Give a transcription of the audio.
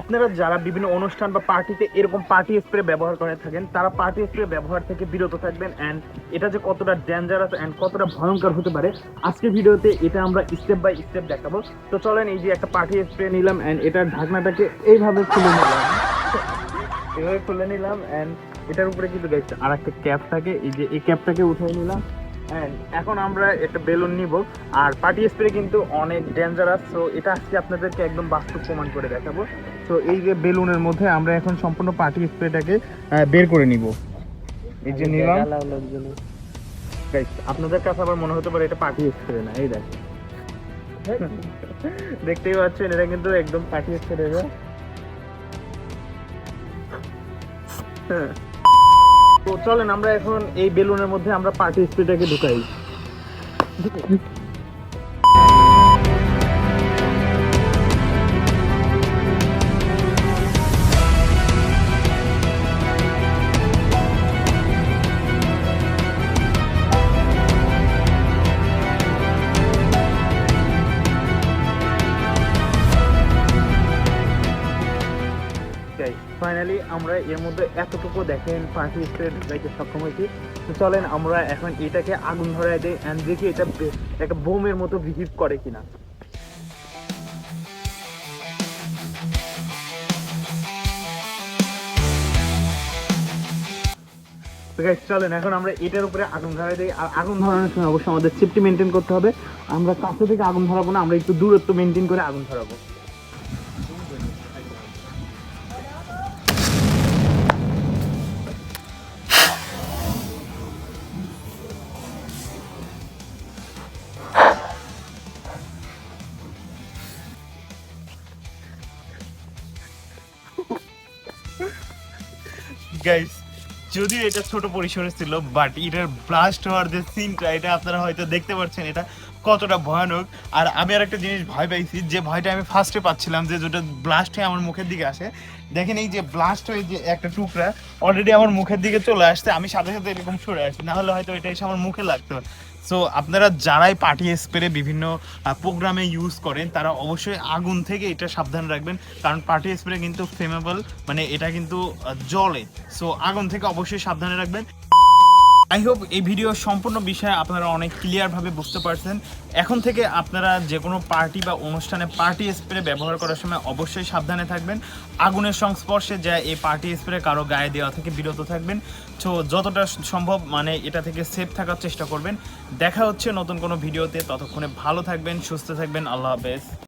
আপনারা যারা বিভিন্ন অনুষ্ঠান বা পার্টিতে এরকম পার্টি স্প্রে ব্যবহার করে থাকেন, তারা পার্টি স্প্রে ব্যবহার থেকে বিরত থাকবেন অ্যান্ড এটা যে কতটা ডেঞ্জারাস অ্যান্ড কতটা ভয়ঙ্কর হতে পারে, আজকের ভিডিওতে এটা আমরা স্টেপ বাই স্টেপ দেখাবো। তো চলেন এই যে একটা পার্টি স্প্রে নিলাম অ্যান্ড এটার ঢাকনাটাকে এইভাবে খুলে নিলাম। এভাবে খুলে নিলাম অ্যান্ড এটার উপরে কিন্তু আর একটা ক্যাপ থাকে, এই যে এই ক্যাপটাকে উঠিয়ে নিলাম। এখন আমরা একটা বেলুন নিব। আর পার্টি স্প্রে কিন্তু অনেক ডেঞ্জারাস তো এটা আজকে আপনাদেরকে একদম বাস্তব প্রমাণ করে দেখাবো। তো এই যে বেলুনের মধ্যে আমরা এখন সম্পূর্ণ পার্টি স্প্রেটাকে বের করে নিব। এই যে নিলাম। আপনাদের কাছে আবার মনে হতে পারে এটা পার্টি স্প্রে না, এই দেখ দেখতেই পাচ্ছেন, এটা কিন্তু একদম পার্টি স্প্রে তো চলেন আমরা এখন এই বেলুনের মধ্যে আমরা পার্টি স্প্রেটাকে ঢুকাই। ফাইনালি আমরা এর মধ্যে এতটুকু দেখেন পার্টি স্প্রে ঢুকাইতে সক্ষম হয়েছি। তো চলেন আমরা এখন এটাকে আগুন ধরায় দিই অ্যান্ড দেখি এটা একটা বোমের মতো বিহিভ করে কিনা। চলেন, এখন আমরা এটার উপরে আগুন ধরাই দিই। আর আগুন ধরানোর সময় অবশ্যই আমাদের সেফটি মেনটেন করতে হবে। আমরা কাছে থেকে আগুন ধরাবো না, আমরা একটু দূরত্ব মেনটেন করে আগুন ধরাবো। গাইস যদিও এটা ছোট পরিসরে ছিল বাট এটার ব্লাস্ট হওয়ার যে সিনটা এটা আপনারা হয়তো দেখতে পাচ্ছেন। এটা কতটা ভয়ানক। আর আমি আর একটা জিনিস ভয় পাইছি, যে ভয়টা আমি ফার্স্টে পাচ্ছিলাম যে যেটা ব্লাস্ট হয়ে আমার মুখের দিকে আসে। দেখেন এই যে ব্লাস্ট হয়ে যে একটা টুকরা অলরেডি আমার মুখের দিকে চলে আসছে, আমি সাথে সাথে এরকম সরে আসছি না হলে হয়তো এটা এসে আমার মুখে লাগতো। সো আপনারা যারাই পার্টি স্প্রে বিভিন্ন প্রোগ্রামে ইউজ করেন, তারা অবশ্যই আগুন থেকে এটা সাবধান রাখবেন। কারণ পার্টি স্প্রে কিন্তু ফ্লেমেবল মানে এটা কিন্তু জলে সো আগুন থেকে অবশ্যই সাবধানে রাখবেন। আই হোপ এই ভিডিও সম্পূর্ণ বিষয়ে আপনারা অনেক ক্লিয়ারভাবে বুঝতে পারছেন। এখন থেকে আপনারা যে কোনো পার্টি বা অনুষ্ঠানে পার্টি স্প্রে ব্যবহার করার সময় অবশ্যই সাবধানে থাকবেন। আগুনের সংস্পর্শে যা এই পার্টি স্প্রে কারও গায়ে দেওয়া থেকে বিরত থাকবেন। তো যতটা সম্ভব মানে এটা থেকে সেফ থাকার চেষ্টা করবেন। দেখা হচ্ছে নতুন কোনো ভিডিওতে ততক্ষণে ভালো থাকবেন, সুস্থ থাকবেন। আল্লাহ হাফেজ।